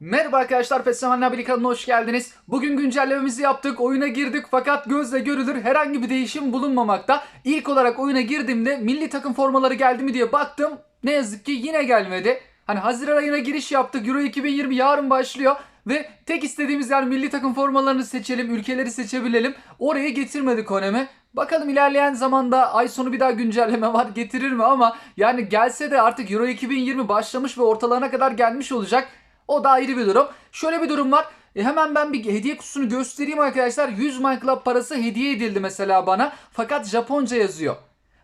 Merhaba arkadaşlar Feslemanla Birlik kanalına hoş geldiniz. Bugün güncellememizi yaptık, oyuna girdik fakat gözle görülür herhangi bir değişim bulunmamakta. İlk olarak oyuna girdiğimde milli takım formaları geldi mi diye baktım. Ne yazık ki yine gelmedi. Hani Haziran ayına giriş yaptık. Euro 2020 yarın başlıyor. Ve tek istediğimiz yer milli takım formalarını seçelim, ülkeleri seçebilelim. Oraya getirmedi Konemi. Bakalım ilerleyen zamanda ay sonu bir daha güncelleme var getirir mi ama yani gelse de artık Euro 2020 başlamış ve ortalarına kadar gelmiş olacak. O da ayrı bir durum. Şöyle bir durum var. E hemen ben bir hediye kutusunu göstereyim arkadaşlar. 100 Minecraft parası hediye edildi mesela bana. Fakat Japonca yazıyor.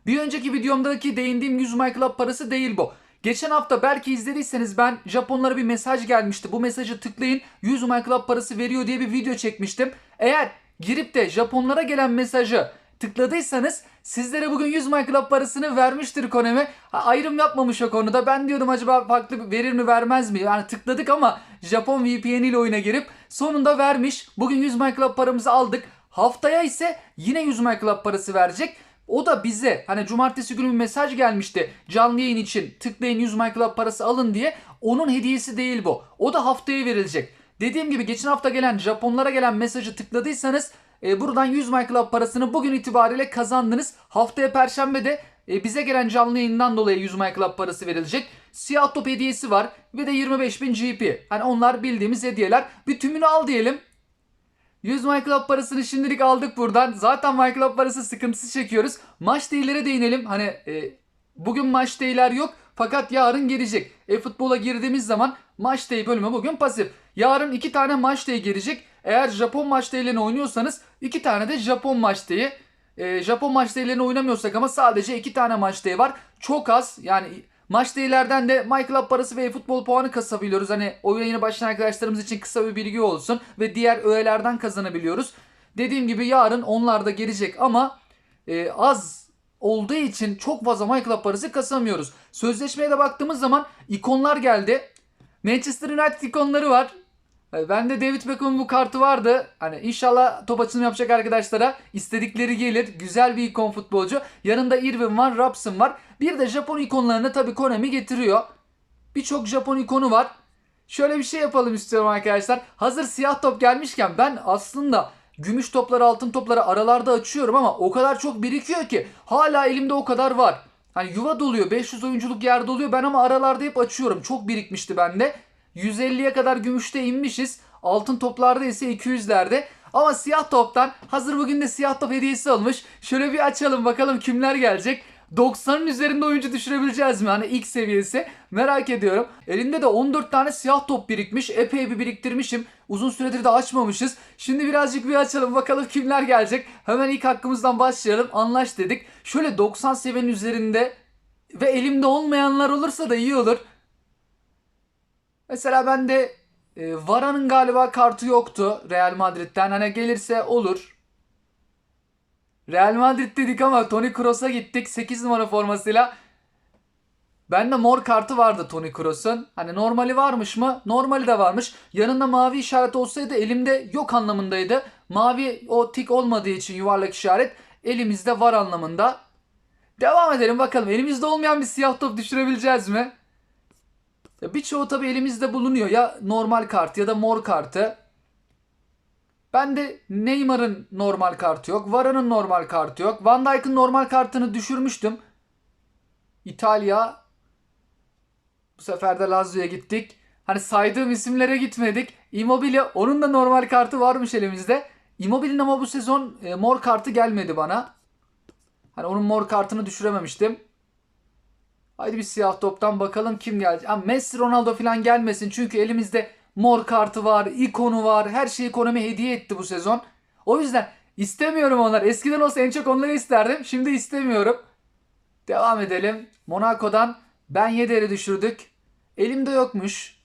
Bir önceki videomdaki değindiğim 100 Minecraft parası değil bu. Geçen hafta belki izlediyseniz ben Japonlara bir mesaj gelmişti. Bu mesajı tıklayın 100 Minecraft parası veriyor diye bir video çekmiştim. Eğer girip de Japonlara gelen mesajı tıkladıysanız sizlere bugün 100 Minecraft parasını vermiştir Konami. Ha, ayrım yapmamış o konuda. Ben diyordum acaba farklı verir mi vermez mi? Yani tıkladık ama Japon VPN ile oyuna girip sonunda vermiş. Bugün 100 Minecraft paramızı aldık. Haftaya ise yine 100 Minecraft parası verecek. O da bize hani cumartesi günü bir mesaj gelmişti canlı yayın için tıklayın 100 Minecraft parası alın diye. Onun hediyesi değil bu. O da haftaya verilecek. Dediğim gibi geçen hafta gelen Japonlara gelen mesajı tıkladıysanız e, buradan 100 Minecraft parasını bugün itibariyle kazandınız. Haftaya perşembe de e, bize gelen canlı yayından dolayı 100 Minecraft parası verilecek. Siyah top hediyesi var ve de 25.000 GP. Hani onlar bildiğimiz hediyeler. Bir tümünü al diyelim. 100 Minecraft parasını şimdilik aldık buradan. Zaten Minecraft parası sıkıntısı çekiyoruz. Maç değillere değinelim. Hani e, bugün maç değiller yok. Fakat yarın gelecek. E-futbola girdiğimiz zaman maç day bölümü bugün pasif. Yarın iki tane maç day gelecek. Eğer Japon maç day'lerini oynuyorsanız iki tane de Japon maç day'i. E, Japon maç day'lerini oynamıyorsak ama sadece iki tane maç day var. Çok az yani maç day'lerden de MyClub parası ve futbol puanı kasabiliyoruz. Hani oyuna yeni başlayan arkadaşlarımız için kısa bir bilgi olsun. Ve diğer öğelerden kazanabiliyoruz. Dediğim gibi yarın onlar da gelecek ama e, az olduğu için çok fazla MyClub parası kasamıyoruz. Sözleşmeye de baktığımız zaman ikonlar geldi. Manchester United ikonları var. E, Bende David Beckham'ın bu kartı vardı. Hani inşallah top açılımı yapacak arkadaşlara istedikleri gelir. Güzel bir ikon futbolcu. Yanında Irvin var, Robson var. Bir de Japon ikonlarını tabii Konami getiriyor. Birçok Japon ikonu var. Şöyle bir şey yapalım istiyorum arkadaşlar. Hazır siyah top gelmişken ben aslında gümüş topları, altın topları aralarda açıyorum ama o kadar çok birikiyor ki hala elimde o kadar var. Hani yuva doluyor, 500 oyunculuk yer doluyor. Ben ama aralarda hep açıyorum. Çok birikmişti bende. 150'ye kadar gümüşte inmişiz. Altın toplarda ise 200'lerde. Ama siyah toptan hazır bugün de siyah top hediyesi almış. Şöyle bir açalım bakalım kimler gelecek. 90'ın üzerinde oyuncu düşürebileceğiz mi? Hani ilk seviyesi. Merak ediyorum. Elinde de 14 tane siyah top birikmiş. Epey bir biriktirmişim. Uzun süredir de açmamışız. Şimdi birazcık bir açalım bakalım kimler gelecek. Hemen ilk hakkımızdan başlayalım. Anlaş dedik. Şöyle 90 seviyenin üzerinde ve elimde olmayanlar olursa da iyi olur. Mesela bende e, Vara'nın galiba kartı yoktu Real Madrid'den. Hani gelirse olur. Real Madrid dedik ama Toni Kroos'a gittik 8 numara formasıyla. Bende mor kartı vardı Toni Kroos'un. Hani normali varmış mı? Normali de varmış. Yanında mavi işaret olsaydı elimde yok anlamındaydı. Mavi o tik olmadığı için yuvarlak işaret elimizde var anlamında. Devam edelim bakalım. Elimizde olmayan bir siyah top düşürebileceğiz mi? Birçoğu tabii elimizde bulunuyor. Ya normal kart ya da mor kartı. Ben de Neymar'ın normal kartı yok. Vara'nın normal kartı yok. Van Dijk'ın normal kartını düşürmüştüm. İtalya. Bu sefer de Lazio'ya gittik. Hani saydığım isimlere gitmedik. Immobile onun da normal kartı varmış elimizde. Immobile'nin ama bu sezon e, mor kartı gelmedi bana. Hani onun mor kartını düşürememiştim. Haydi bir siyah toptan bakalım kim gelecek. Ha, Messi Ronaldo falan gelmesin. Çünkü elimizde mor kartı var, ikonu var. Her şeyi Konami hediye etti bu sezon. O yüzden istemiyorum onlar. Eskiden olsa en çok onları isterdim. Şimdi istemiyorum. Devam edelim. Monaco'dan Ben Yedder'i düşürdük. Elimde yokmuş.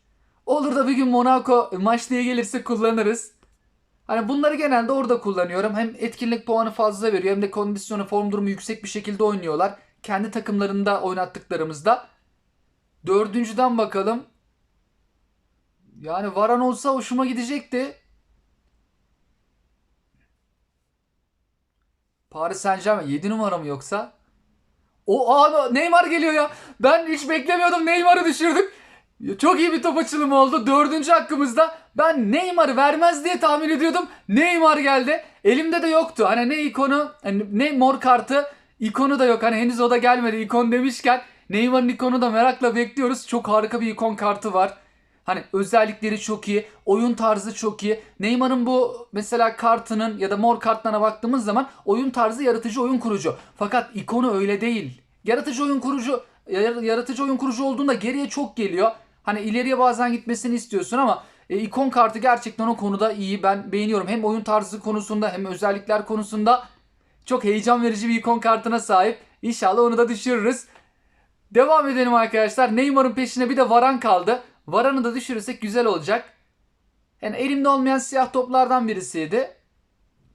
Olur da bir gün Monaco maç gelirse kullanırız. Hani bunları genelde orada kullanıyorum. Hem etkinlik puanı fazla veriyor hem de kondisyonu, form durumu yüksek bir şekilde oynuyorlar. Kendi takımlarında oynattıklarımızda. Dördüncüden bakalım. Yani Varan olsa hoşuma gidecekti. Paris Saint Germain 7 numara mı yoksa? O abi Neymar geliyor ya. Ben hiç beklemiyordum Neymar'ı düşürdük. Çok iyi bir top açılımı oldu. Dördüncü hakkımızda ben Neymar'ı vermez diye tahmin ediyordum. Neymar geldi. Elimde de yoktu. Hani ne ikonu hani ne mor kartı ikonu da yok. Hani henüz o da gelmedi. İkon demişken Neymar'ın ikonu da merakla bekliyoruz. Çok harika bir ikon kartı var. Hani özellikleri çok iyi. Oyun tarzı çok iyi. Neymar'ın bu mesela kartının ya da mor kartlarına baktığımız zaman oyun tarzı yaratıcı oyun kurucu. Fakat ikonu öyle değil. Yaratıcı oyun kurucu yar- yaratıcı oyun kurucu olduğunda geriye çok geliyor. Hani ileriye bazen gitmesini istiyorsun ama e, ikon kartı gerçekten o konuda iyi. Ben beğeniyorum. Hem oyun tarzı konusunda hem özellikler konusunda çok heyecan verici bir ikon kartına sahip. İnşallah onu da düşürürüz. Devam edelim arkadaşlar. Neymar'ın peşine bir de Varan kaldı. Varan'ı da düşürürsek güzel olacak. Yani elimde olmayan siyah toplardan birisiydi.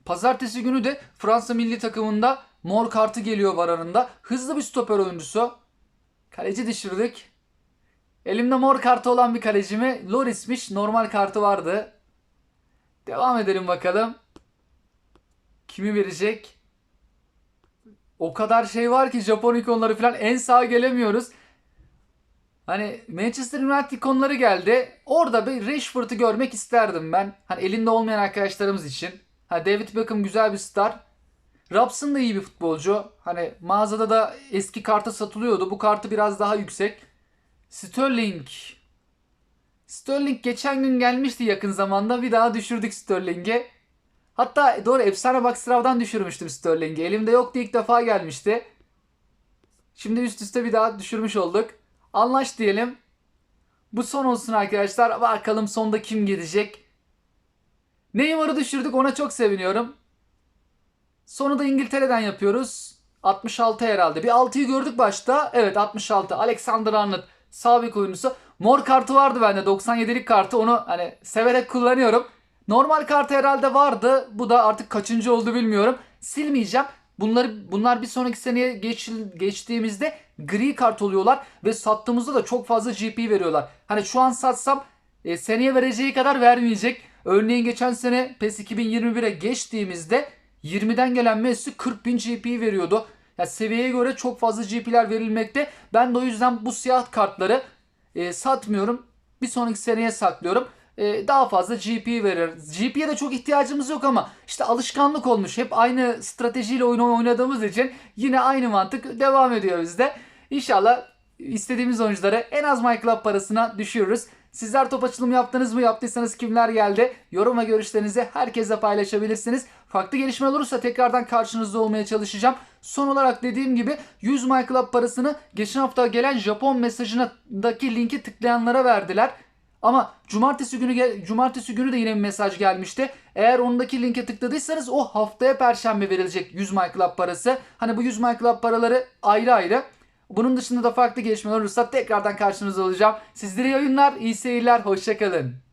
Pazartesi günü de Fransa milli takımında mor kartı geliyor Varan'ın da. Hızlı bir stoper oyuncusu. Kaleci düşürdük. Elimde mor kartı olan bir kalecimi Loris'miş. Normal kartı vardı. Devam edelim bakalım. Kimi verecek? O kadar şey var ki Japon ikonları falan en sağa gelemiyoruz. Hani Manchester United ikonları geldi. Orada bir Rashford'u görmek isterdim ben. Hani elinde olmayan arkadaşlarımız için. Ha David Beckham güzel bir star. Robson da iyi bir futbolcu. Hani mağazada da eski kartı satılıyordu. Bu kartı biraz daha yüksek. Sterling. Sterling geçen gün gelmişti yakın zamanda. Bir daha düşürdük Sterling'i. Hatta doğru efsane Boxstrav'dan düşürmüştüm Sterling'i. Elimde yoktu ilk defa gelmişti. Şimdi üst üste bir daha düşürmüş olduk. Anlaş diyelim. Bu son olsun arkadaşlar. Bakalım sonda kim gelecek. Neymar'ı düşürdük ona çok seviniyorum. Sonu da İngiltere'den yapıyoruz. 66 herhalde. Bir 6'yı gördük başta. Evet 66. Alexander Arnold sağ bek oyuncusu. Mor kartı vardı bende 97'lik kartı. Onu hani severek kullanıyorum. Normal kartı herhalde vardı. Bu da artık kaçıncı oldu bilmiyorum. Silmeyeceğim. Bunları bunlar bir sonraki seneye geç, geçtiğimizde gri kart oluyorlar ve sattığımızda da çok fazla GP veriyorlar. Hani şu an satsam e, seneye vereceği kadar vermeyecek. Örneğin geçen sene PES 2021'e geçtiğimizde 20'den gelen Messi 40.000 GP veriyordu. Ya seviyeye göre çok fazla GP'ler verilmekte. Ben de o yüzden bu siyah kartları e, satmıyorum. Bir sonraki seneye saklıyorum. E, daha fazla GP verir. GP'ye de çok ihtiyacımız yok ama işte alışkanlık olmuş. Hep aynı stratejiyle oyunu oynadığımız için yine aynı mantık devam ediyor bizde. İnşallah istediğimiz oyuncuları en az MyClub parasına düşürürüz. Sizler top açılımı yaptınız mı? Yaptıysanız kimler geldi? Yorum ve görüşlerinizi herkesle paylaşabilirsiniz. Farklı gelişmeler olursa tekrardan karşınızda olmaya çalışacağım. Son olarak dediğim gibi 100 MyClub parasını geçen hafta gelen Japon mesajındaki linki tıklayanlara verdiler. Ama cumartesi günü cumartesi günü de yine bir mesaj gelmişti. Eğer ondaki linke tıkladıysanız o haftaya perşembe verilecek 100 MyClub parası. Hani bu 100 MyClub paraları ayrı ayrı. Bunun dışında da farklı gelişmeler olursa tekrardan karşınızda olacağım. Sizlere iyi oyunlar, iyi seyirler, hoşçakalın.